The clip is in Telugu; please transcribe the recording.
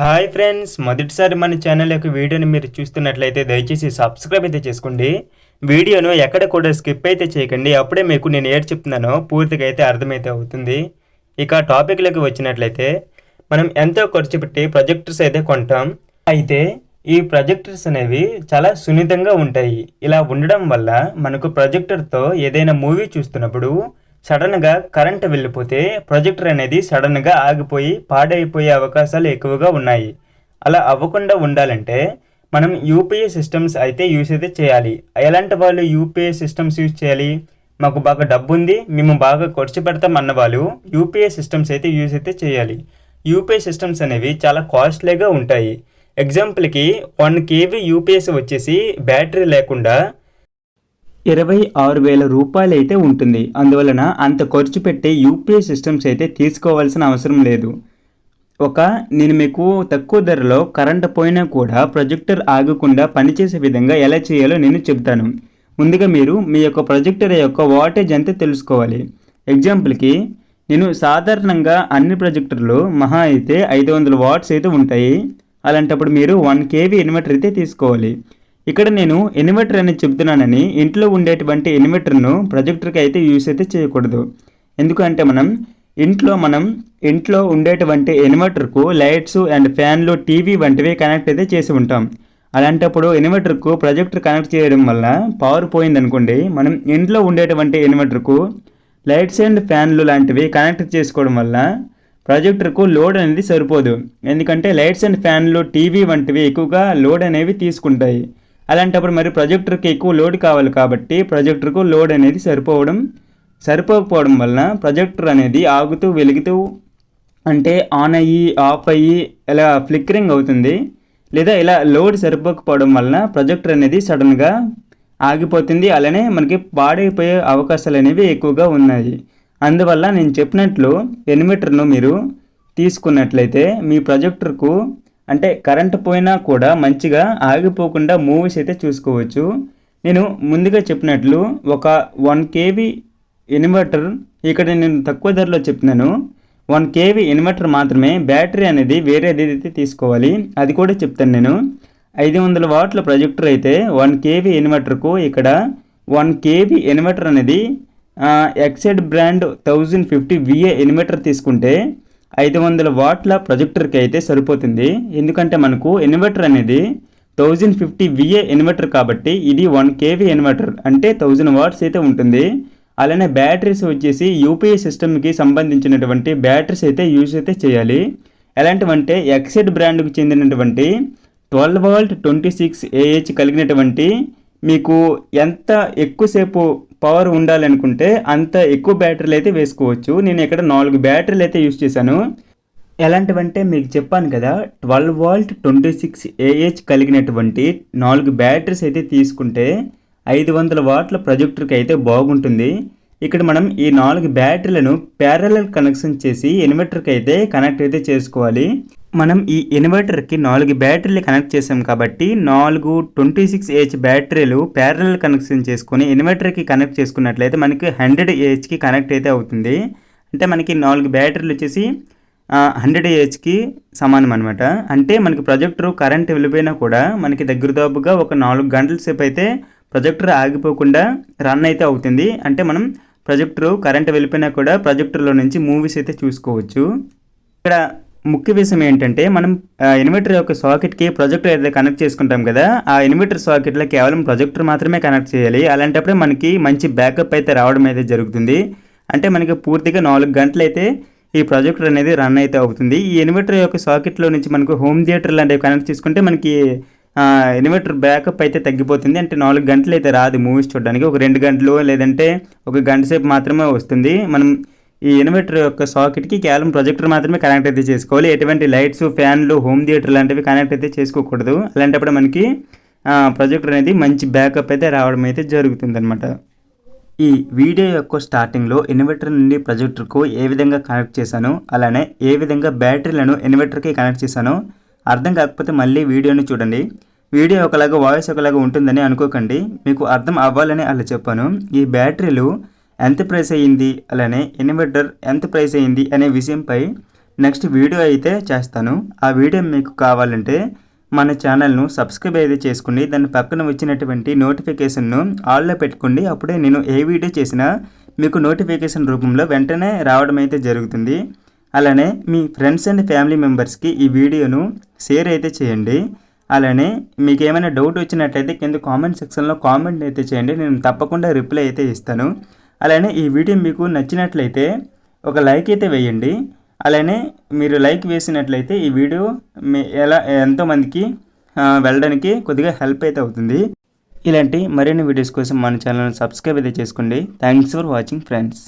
హాయ్ ఫ్రెండ్స్ మొదటిసారి మన ఛానల్ యొక్క వీడియోని మీరు చూస్తున్నట్లయితే దయచేసి సబ్స్క్రైబ్ అయితే చేసుకోండి. వీడియోను ఎక్కడ కూడా స్కిప్ అయితే చేయకండి. అప్పుడే మీకు నేను ఏడు చెప్తున్నానో పూర్తిగా అయితే అర్థమైతే అవుతుంది. ఇక టాపిక్లోకి వచ్చినట్లయితే మనం ఎంతో ఖర్చు పెట్టి ప్రొజెక్టర్స్ అయితే కొంటాం. అయితే ఈ ప్రొజెక్టర్స్ అనేవి చాలా సున్నితంగా ఉంటాయి. ఇలా ఉండడం వల్ల మనకు ప్రొజెక్టర్తో ఏదైనా మూవీ చూస్తున్నప్పుడు సడన్గా కరెంట్ వెళ్ళిపోతే ప్రొజెక్టర్ అనేది సడన్గా ఆగిపోయి పాడైపోయే అవకాశాలు ఎక్కువగా ఉన్నాయి. అలా అవ్వకుండా ఉండాలంటే మనం యూపీఏ సిస్టమ్స్ అయితే యూస్ అయితే చేయాలి. ఎలాంటి వాళ్ళు యూపీఏ సిస్టమ్స్ యూజ్ చేయాలి? మాకు బాగా డబ్బు ఉంది మేము బాగా ఖర్చు పెడతాం అన్న వాళ్ళు యూపీఏ సిస్టమ్స్ అయితే యూస్ అయితే చేయాలి. యూపీఐ సిస్టమ్స్ అనేవి చాలా కాస్ట్లీగా ఉంటాయి. ఎగ్జాంపుల్కి వన్ కేవీ యూపీఎస్ వచ్చేసి బ్యాటరీ లేకుండా ఇరవై ఆరు వేల రూపాయలు అయితే ఉంటుంది. అందువలన అంత ఖర్చు పెట్టే యూపీఐ సిస్టమ్స్ అయితే తీసుకోవాల్సిన అవసరం లేదు. ఒక నేను మీకు తక్కువ ధరలో కరెంట్ పోయినా కూడా ప్రొజెక్టర్ ఆగకుండా పనిచేసే విధంగా ఎలా చేయాలో నేను చెప్తాను ముందుగా మీరు మీ యొక్క ప్రొజెక్టర్ యొక్క వాటేజ్ అంతే తెలుసుకోవాలి? ఎగ్జాంపుల్కి నేను సాధారణంగా అన్ని ప్రొజెక్టర్లు మహా అయితే ఐదు వందల వాట్స్ అయితే ఉంటాయి. అలాంటప్పుడు మీరు వన్ కేవీ ఇన్వర్టర్ అయితే తీసుకోవాలి. ఇక్కడ నేను ఇన్వర్టర్ అనేది చెప్తున్నానని ఇంట్లో ఉండేటువంటి ఇన్వర్టర్ను ప్రొజెక్టర్కి అయితే యూస్ అయితే చేయకూడదు. ఎందుకంటే మనం ఇంట్లో మనం ఇంట్లో ఉండేటువంటి ఇన్వర్టర్కు లైట్స్ అండ్ ఫ్యాన్లు టీవీ వంటివి కనెక్ట్ అయితే చేసి ఉంటాం. అలాంటప్పుడు ఇన్వర్టర్కు ప్రొజెక్టర్ కనెక్ట్ చేయడం వల్ల పవర్ పోయింది అనుకోండి మనం ఇంట్లో ఉండేటువంటి ఇన్వర్టర్కు లైట్స్ అండ్ ఫ్యాన్లు లాంటివి కనెక్ట్ చేసుకోవడం వల్ల ప్రాజెక్టర్కు లోడ్ అనేది సరిపోదు. ఎందుకంటే లైట్స్ అండ్ ఫ్యాన్లు టీవీ వంటివి ఎక్కువగా లోడ్ అనేవి తీసుకుంటాయి. అలాంటప్పుడు మరి ప్రొజెక్టర్కి ఎక్కువ లోడ్ కావాలి కాబట్టి ప్రొజెక్టర్కు లోడ్ అనేది సరిపోవడం సరిపోకపోవడం వలన ప్రొజెక్టర్ అనేది ఆగుతూ వెలుగుతూ అంటే ఆన్ అయ్యి ఆఫ్ అయ్యి ఇలా ఫ్లిక్కరింగ్ అవుతుంది. లేదా ఇలా లోడ్ సరిపోకపోవడం వలన ప్రొజెక్టర్ అనేది సడన్గా ఆగిపోతుంది. అలానే మనకి పాడైపోయే అవకాశాలు అనేవి ఎక్కువగా ఉన్నాయి. అందువల్ల నేను చెప్పినట్లు ఎనిమీటర్ను మీరు తీసుకున్నట్లయితే మీ ప్రొజెక్టర్కు అంటే కరెంట్ పోయినా కూడా మంచిగా ఆగిపోకుండా మూవీస్ అయితే చూసుకోవచ్చు. నేను ముందుగా చెప్పినట్లు ఒక వన్ కేవీ ఇన్వర్టర్ ఇక్కడ నేను తక్కువ ధరలో చెప్తున్నాను వన్ కేవీ ఇన్వర్టర్ మాత్రమే బ్యాటరీ అనేది వేరేది అయితే తీసుకోవాలి అది కూడా చెప్తాను నేను. ఐదు వందల వాట్ల ప్రొజెక్టర్ అయితే వన్ కేవీ ఇన్వర్టర్కు ఇక్కడ వన్ కేవీ ఇన్వర్టర్ అనేది Exide brand thousand fifty VA inverter తీసుకుంటే ఐదు వందల వాట్ల ప్రొజెక్టర్కి అయితే సరిపోతుంది. ఎందుకంటే మనకు ఇన్వర్టర్ అనేది థౌజండ్ ఫిఫ్టీ విఏ ఇన్వర్టర్ కాబట్టి ఇది వన్ కేవీ ఇన్వర్టర్. అంటే థౌజండ్ వాట్స్ అయితే ఉంటుంది. అలానే బ్యాటరీస్ వచ్చేసి యూపీఐ సిస్టమ్కి సంబంధించినటువంటి బ్యాటరీస్ అయితే యూజ్ అయితే చేయాలి. ఎలాంటివంటే ఎక్సెడ్ బ్రాండ్కు చెందినటువంటి twelve volt twenty six AH కలిగినటువంటి మీకు ఎంత ఎక్కువసేపు పవర్ ఉండాలనుకుంటే అంత ఎక్కువ బ్యాటరీలు అయితే వేసుకోవచ్చు. నేను ఇక్కడ నాలుగు బ్యాటరీలు అయితే యూజ్ చేశాను. ఎలాంటివంటే మీకు చెప్పాను కదా twelve volt twenty six AH కలిగినటువంటి నాలుగు బ్యాటరీస్ అయితే తీసుకుంటే ఐదు వందల వాట్ల ప్రొజెక్టర్కి అయితే బాగుంటుంది. ఇక్కడ మనం ఈ నాలుగు బ్యాటరీలను ప్యారలల్ కనెక్షన్ చేసి ఇన్వర్టర్కి అయితే కనెక్ట్ అయితే చేసుకోవాలి. మనం ఈ ఇన్వర్టర్కి నాలుగు బ్యాటరీలు కనెక్ట్ చేసాం కాబట్టి నాలుగు ట్వంటీ సిక్స్ ఏహెచ్ బ్యాటరీలు ప్యారల్ కనెక్షన్ చేసుకొని ఇన్వర్టర్కి కనెక్ట్ చేసుకున్నట్లయితే మనకి హండ్రెడ్ ఏహెచ్కి కనెక్ట్ అయితే అవుతుంది. అంటే మనకి నాలుగు బ్యాటరీలు వచ్చేసి హండ్రెడ్ ఏహెచ్కి సమానం అనమాట అంటే మనకి ప్రొజెక్టర్ కరెంట్ వెళ్ళిపోయినా కూడా మనకి దగ్గర దాపుగా ఒక నాలుగు గంటల సేపు అయితే ప్రొజెక్టర్ ఆగిపోకుండా రన్ అయితే అవుతుంది. అంటే మనం ప్రొజెక్టర్ కరెంట్ వెళ్ళిపోయినా కూడా ప్రొజెక్టర్లో నుంచి మూవీస్ అయితే చూసుకోవచ్చు. ఇక్కడ ముఖ్య విషయం ఏంటంటే మనం ఇన్వర్టర్ యొక్క సాకెట్కి ప్రొజెక్టర్ అయితే కనెక్ట్ చేసుకుంటాం కదా ఆ ఇన్వర్టర్ సాకెట్లో కేవలం ప్రొజెక్టర్ మాత్రమే కనెక్ట్ చేయాలి. అలాంటప్పుడే మనకి మంచి బ్యాకప్ అయితే రావడం అయితే జరుగుతుంది. అంటే మనకి పూర్తిగా నాలుగు గంటలు అయితే ఈ ప్రొజెక్టర్ అనేది రన్ అయితే అవుతుంది. ఈ ఇన్వర్టర్ యొక్క సాకెట్లో నుంచి మనకు హోమ్ థియేటర్ లాంటివి కనెక్ట్ చేసుకుంటే మనకి ఇన్వర్టర్ బ్యాకప్ అయితే తగ్గిపోతుంది. అంటే నాలుగు గంటలు అయితే రాదు మూవీస్ చూడడానికి. ఒక రెండు గంటలు లేదంటే ఒక గంట సేపు మాత్రమే వస్తుంది. మనం ఈ ఇన్వర్టర్ యొక్క సాకెట్కి కేవలం ప్రొజెక్టర్ మాత్రమే కనెక్ట్ అయితే చేసుకోవాలి. ఎటువంటి లైట్స్ ఫ్యాన్లు హోమ్ థియేటర్ లాంటివి కనెక్ట్ అయితే చేసుకోకూడదు. అలాంటప్పుడు మనకి ప్రొజెక్టర్ అనేది మంచి బ్యాకప్ అయితే రావడం అయితే జరుగుతుందన్నమాట. ఈ వీడియో యొక్క స్టార్టింగ్లో ఇన్వర్టర్ నుండి ప్రొజెక్టర్కు ఏ విధంగా కనెక్ట్ చేశాను అలానే ఏ విధంగా బ్యాటరీలను ఇన్వర్టర్కి కనెక్ట్ చేశానో అర్థం కాకపోతే మళ్ళీ వీడియోని చూడండి. వీడియో ఒకలాగా వాయిస్ ఒకలాగా ఉంటుందని అనుకోకండి. మీకు అర్థం అవ్వాలని అలా చెప్పాను. ఈ బ్యాటరీలు ఎంత ప్రైస్ అయ్యింది అలానే ఇన్వర్టర్ ఎంత ప్రైస్ అయ్యింది అనే విషయంపై నెక్స్ట్ వీడియో అయితే చేస్తాను. ఆ వీడియో మీకు కావాలంటే మన ఛానల్ను సబ్స్క్రైబ్ అయితే చేసుకోండి దాని పక్కన వచ్చినటువంటి నోటిఫికేషన్ను ఆల్లో పెట్టుకోండి. అప్పుడే నేను ఏ వీడియో చేసినా మీకు నోటిఫికేషన్ రూపంలో వెంటనే రావడం అయితే జరుగుతుంది. అలానే మీ ఫ్రెండ్స్ అండ్ ఫ్యామిలీ మెంబర్స్కి ఈ వీడియోను షేర్ అయితే చేయండి. అలానే మీకు ఏమైనా డౌట్ వచ్చినట్లయితే కింద కామెంట్ సెక్షన్లో కామెంట్ అయితే చేయండి. నేను తప్పకుండా రిప్లై అయితే ఇస్తాను. అలానే ఈ వీడియో మీకు నచ్చినట్లయితే ఒక లైక్ అయితే వేయండి. అలానే మీరు లైక్ వేసినట్లయితే ఈ వీడియో మీ ఎలా ఎంతోమందికి వెళ్ళడానికి కొద్దిగా హెల్ప్ అయితే అవుతుంది. ఇలాంటి మరిన్ని వీడియోస్ కోసం మన ఛానల్ని సబ్స్క్రైబ్ అయితే చేసుకోండి. Thanks for watching friends.